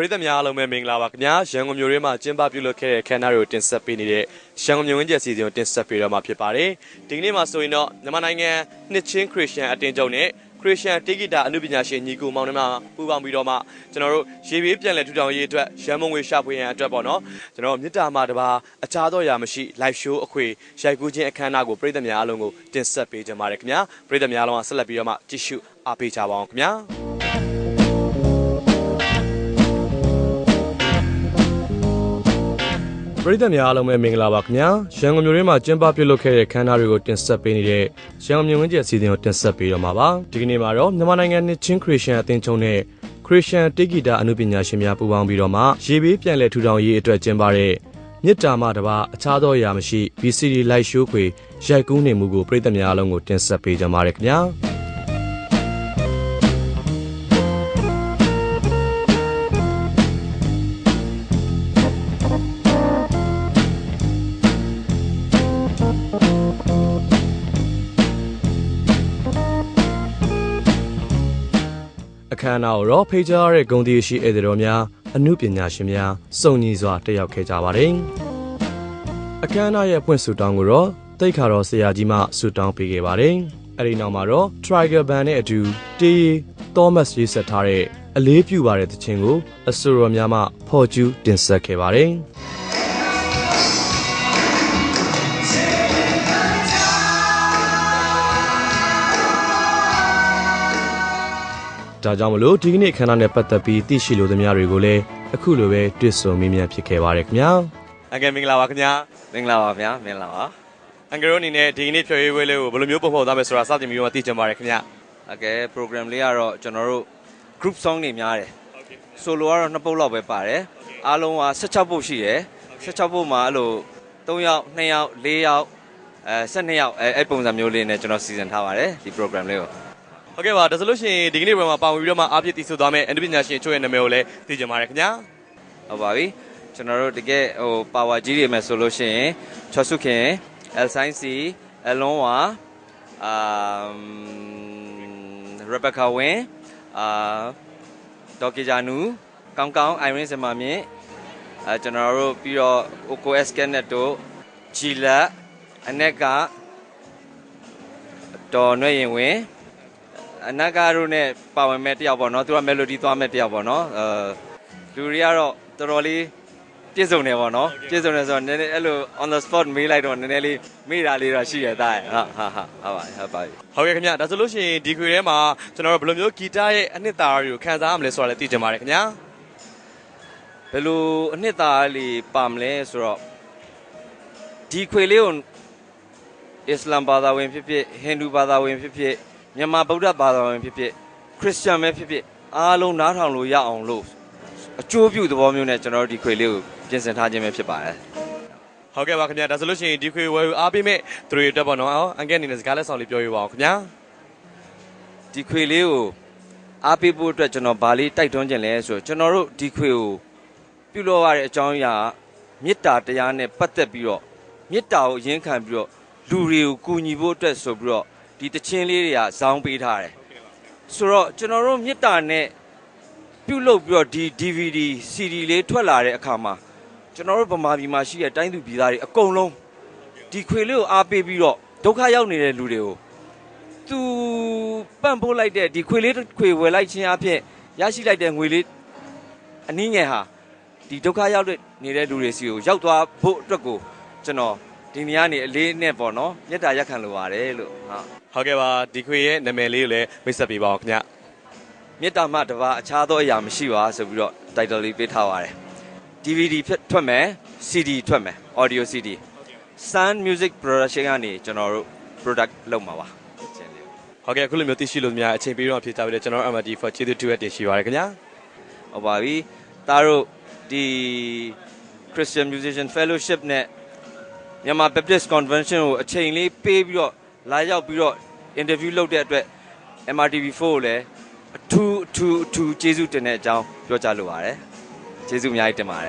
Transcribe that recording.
ပရိသတ်များအားလုံးပဲမင်္ဂလာပါခင်ဗျာရန်ကုန်မြို့ထဲမှာကျင်းပပြုလုပ်ခဲ့တဲ့ခမ်းနားတွေကိုတင်ဆက်ပေးနေတဲ့ရန်ကုန်မြို့ဝင်းကျက်စီစဉ်ကိုတင်ဆက်ပေးတော့မှာဖြစ်ပါတယ်ဒီကနေ့မှာဆိုရင်တော့မြန်မာနိုင်ငံနှစ်ချင်းခရစ်ယာန်အတင်းကျုံနဲ့ခရစ်ယာန်တေဂီတာအမှုပညာရှင်ညီကိုမောင်နှမပူးပေါင်းပြီးတော့မှကျွန်တော်တို့ရေဘေးပြန်လည်ထူထောင်ရေးအတွက်ရန်မုံငွေရှာဖွေရန်အတွက်ပေါ့နော်ကျွန်တော်မြစ်တာမှာတပါအခြားသောຢာမရှိ live show အခွေရိုက်ကူးခြင်းအခမ်းအနားကိုပရိသတ်များအားလုံးကိုတင်ဆက်ပေးကြပါရခင်ဗျာပရိသတ်များအားလုံးကဆက်လက်ပြီးတော့မှကြည့်ရှုအားပေးကြပါအောင်ခင်ဗျာ ပရိသတ်များအားလုံးပဲမင်္ဂလာပါခင်ဗျာရန်ကုန်မြို့ထဲမှာကျင်းပပြုလုပ်ခဲ့တဲ့ခမ်းနားတွေကိုတင်ဆက်ပေးနေတဲ့ရန်ကုန်မြို့ဝင်းကျက်စီစဉ်ကိုတင်ဆက်ပေးတော့မှာပါဒီကနေ့မှာတော့မြန်မာနိုင်ငံနှစ်ချင်းခရစ်ယာန်အသင်းချုပ်နဲ့ခရစ်ယာန်တေဂီတာအမှုပညာရှင်များပူးပေါင်းပြီးတော့မှရေဘေးပြန်လည်ထူထောင်ရေးအတွက်ကျင်းပတဲ့မြစ်တာမတပါအခြားသောအရာမရှိ VCD Live Show ခွေရိုက်ကူးနေမှုကိုပရိသတ်များအားလုံးကိုတင်ဆက်ပေးကြပါရခင်ဗျာ အခမ်းအနားကိုတော့ဖိတ်ကြားရတဲ့ဂုဏ်တည်ရှိဧည့်သည်တော်များအမှုပညာရှင်များစုံညီစွာတက်ရောက်ခဲ့ကြပါတယ်။အခမ်းအနားရဲ့ဖွင့်ဆုတောင်းကိုတော့တိတ်ခါတော်ဆရာကြီးမှဆုတောင်းပေးခဲ့ပါတယ်။အဲဒီနောက်မှာတော့ Trigger Band နဲ့အတူတေး Thomas ရေးဆက်ထားတဲ့အလေးပြုပါတဲ့သချင်းကိုအဆိုတော်များမှဖော်ကျူးတင်ဆက်ခဲ့ပါတယ်။ ဒါကြောင့်မလို့ဒီကနေ့ခန္ဓာနဲ့ပတ်သက်ပြီးသိရှိလိုသမျှတွေကိုလည်းအခုလိုပဲတွေ့ဆုံမိမြန်ဖြစ်ခဲ့ပါတယ်ခင်ဗျာအန်ကယ်မင်္ဂလာပါခင်ဗျာမင်္ဂလာပါခင်ဗျာမင်္ဂလာပါအန်ကယ်တို့အနေနဲ့ဒီကနေ့ဖြေရေးပွဲလေးကိုဘယ်လိုမျိုးပုံဖော်သွားမလဲဆိုတာစတင်ပြီးတော့သိချင်ပါတယ်ခင်ဗျာအန်ကယ် program လေးကတော့ကျွန်တော်တို့ group song တွေများတယ်ဆိုလိုကတော့နှစ်ပုတ်လောက်ပဲပါတယ်အားလုံးက16ပုတ်ရှိတယ်16ပုတ်မှာအဲ့လို3ယောက်2ယောက်4ယောက်အဲ12ယောက်အဲအဲ့ပုံစံမျိုးလေးနဲ့ကျွန်တော်စီစဉ်ထားပါတယ်ဒီ program လေးကို ဟုတ်ကဲ့ပါဒါဆိုလို့ရှိရင်ဒီကနေ့ပွဲမှာပါဝင်ပြီးတော့မှအားပြည့်တည်ဆိုသွားမယ်အန်ဒပညာရှင်အချို့ရဲ့နာမည်ကိုလည်းသိချင်ပါတယ်ခင်ဗျာဟုတ်ပါပြီကျွန်တော်တို့တကယ်ဟို power ကြီးတွေမယ်ဆိုလို့ရှိရင်ချော်စုခင် L sign C အလုံးဝအာ Rebecca Win အာဒေါ်ကေဂျာနူကောင်းကောင်း Irene စမမြင့်အဲကျွန်တော်တို့ပြီးတော့ Oko Scanet တို့ဂျီလက်အနက်ကဒေါ်နှွဲ့ရင်ဝင် အနက်ကတို့ ਨੇ ပါဝင်မဲ့တယောက်ပေါ့နော်သူက melody သွားမဲ့တယောက်ပေါ့နော်အဲလူတွေကတော့တော်တော်လေးပြည့်စုံနေပေါ့နော်ပြည့်စုံနေဆိုတော့နည်းနည်းအဲ့လို on the spot မေးလိုက်တော့နည်းနည်းလေးမေးတာလေးတော့ရှိရသားဟာဟာဟာဟုတ်ပါဟုတ်ပါဟုတ်ကဲ့ခင်ဗျာဒါဆိုလို့ရှိရင်ဒီခွေထဲမှာကျွန်တော်တို့ဘယ်လိုမျိုးဂီတရဲ့အနှစ်သာရတွေကိုခံစားရမလဲဆိုတာလည်းသိချင်ပါတယ်ခင်ဗျာဘယ်လိုအနှစ်သာရလေးပါမလဲဆိုတော့ဒီခွေလေးကိုအစ္စလာမ်ဘာသာဝင်ဖြစ်ဖြစ်ဟိန္ဒူဘာသာဝင်ဖြစ်ဖြစ် မြန်မာဗုဒ္ဓဘာသာဝင်ဖြစ်ဖြစ်ခရစ်ယာန်ပဲဖြစ်ဖြစ်အားလုံးနားထောင်လို့ရအောင်လို့အကျိုးပြုသဘောမျိုးနဲ့ကျွန်တော်တို့ဒီခွေလေးကိုပြင်ဆင်ထားခြင်းပဲဖြစ်ပါတယ်ဟုတ်ကဲ့ပါခင်ဗျာဒါဆိုလို့ရှိရင်ဒီခွေဝယ်ကိုအားပေးမဲ့သူတွေအတွက်ပေါ့နော်အန်ကယ်အနေနဲ့စကားလက်ဆောင်လေးပြောပြပါအောင်ခင်ဗျာဒီခွေလေးကိုအားပေးဖို့အတွက်ကျွန်တော်ဗာလေးတိုက်တွန်းခြင်းလဲဆိုတော့ကျွန်တော်တို့ဒီခွေကိုပြုလုပ်ရတဲ့အကြောင်းအရာကမေတ္တာတရားနဲ့ပတ်သက်ပြီးတော့မေတ္တာကိုအရင်ခံပြီးတော့လူတွေကိုကူညီဖို့အတွက်ဆိုပြီးတော့ ဒီတခြင်းလေးတွေကဇောင်းပေးထားတယ်ဆိုတော့ကျွန်တော်တို့မေတ္တာနဲ့ပြုလုပ်ပြီးတော့ဒီ DVD CD လေးထွက်လာတဲ့အခါမှာကျွန်တော်တို့ဗမာပြည်မှာရှိတဲ့တိုင်းသူပြည်သားတွေအကုန်လုံးဒီခွေလေးကိုအားပေးပြီးတော့ဒုက္ခရောက်နေတဲ့လူတွေကိုသူပန့်ပိုးလိုက်တဲ့ဒီခွေလေးတစ်ခွေဝယ်လိုက်ခြင်းအပြင်ရရှိလိုက်တဲ့ငွေလေးအနည်းငယ်ဟာဒီဒုက္ခရောက်တဲ့နေတဲ့လူတွေစီကိုရောက်သွားဖို့အတွက်ကိုကျွန်တော် ဒီနေရာနေအလေးနဲ့ပေါ့နော်မေတ္တာရက်ခံလိုပါတယ်လို့ဟာဟုတ်ကဲ့ပါဒီခွေရဲ့နာမည်လေးကိုလည်းမိတ်ဆက်ပေးပါအောင်ခင်ဗျာမေတ္တာမှတပါအခြားသောအရာမရှိပါဆိုပြီးတော့ title လေးပေးထားပါတယ် DVD ဖြစ်ထွက်မယ် CD ထွက်မယ် audio CD Sun Music Production ကနေကျွန်တော်တို့ product လုပ်မှာပါချင်းလေးဟုတ်ကဲ့အခုလိုမျိုးသိရှိလို့များအချိန်ပေးတော့ဖြေချပေးတယ်ကျွန်တော် MD for ကျေးဇူးတူရက်တင်ရှိပါရခင်ဗျာဟုတ်ပါပြီ။သားတို့ဒီ Christian Musician Fellowship နဲ့ မြန်မာ Baptist Convention ကိုအချိန်လေးပေးပြီးတော့လာရောက်ပြီးတော့ interview လုပ်တဲ့အတွက် MRTV4 ကိုလည်းအထူးအထူးအထူးကျေးဇူးတင်တဲ့အကြောင်းပြောကြားလိုပါတယ်။ကျေးဇူးအများကြီးတင်ပါတယ်